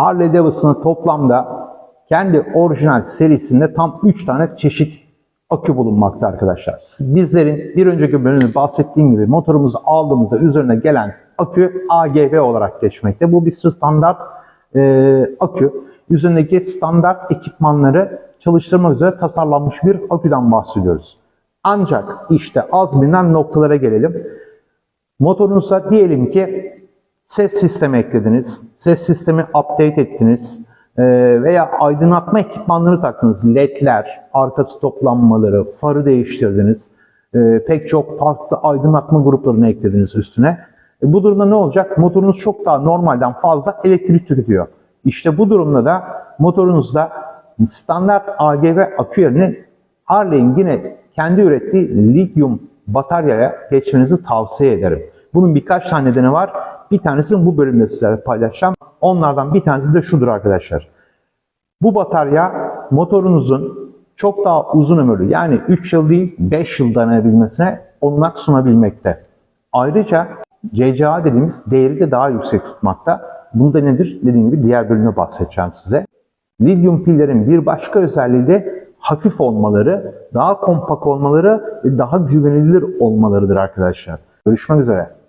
Harley Davidson'ın toplamda kendi orijinal serisinde tam 3 tane çeşit akü bulunmakta arkadaşlar. Bizlerin bir önceki bölümde bahsettiğim gibi motorumuzu aldığımızda üzerine gelen akü AGV olarak geçmekte. Bu bir standart e, akü. Üzerindeki standart ekipmanları çalıştırmak üzere tasarlanmış bir aküden bahsediyoruz. Ancak işte az bilinen noktalara gelelim. Motorunuza diyelim ki ses sistemi eklediniz, ses sistemi update ettiniz e, veya aydınlatma ekipmanları taktınız. LED'ler, arka stoplanmaları, farı değiştirdiniz. E, pek çok farklı aydınlatma gruplarını eklediniz üstüne. E, bu durumda ne olacak? Motorunuz çok daha normalden fazla elektrik tüketiyor. İşte bu durumda da motorunuzda standart AGV akü yerine Harley'in yine kendi ürettiği lityum bataryaya geçmenizi tavsiye ederim. Bunun birkaç tane nedeni var. Bir tanesini bu bölümde sizlerle paylaşacağım. Onlardan bir tanesi de şudur arkadaşlar. Bu batarya motorunuzun çok daha uzun ömürlü yani 3 yıl değil 5 yıl dayanabilmesine olanak sunabilmekte. Ayrıca CCA dediğimiz değeri de daha yüksek tutmakta. Bu da nedir? Dediğim gibi diğer bölümde bahsedeceğim size. Lityum pillerin bir başka özelliği de hafif olmaları, daha kompak olmaları ve daha güvenilir olmalarıdır arkadaşlar. Görüşmek üzere.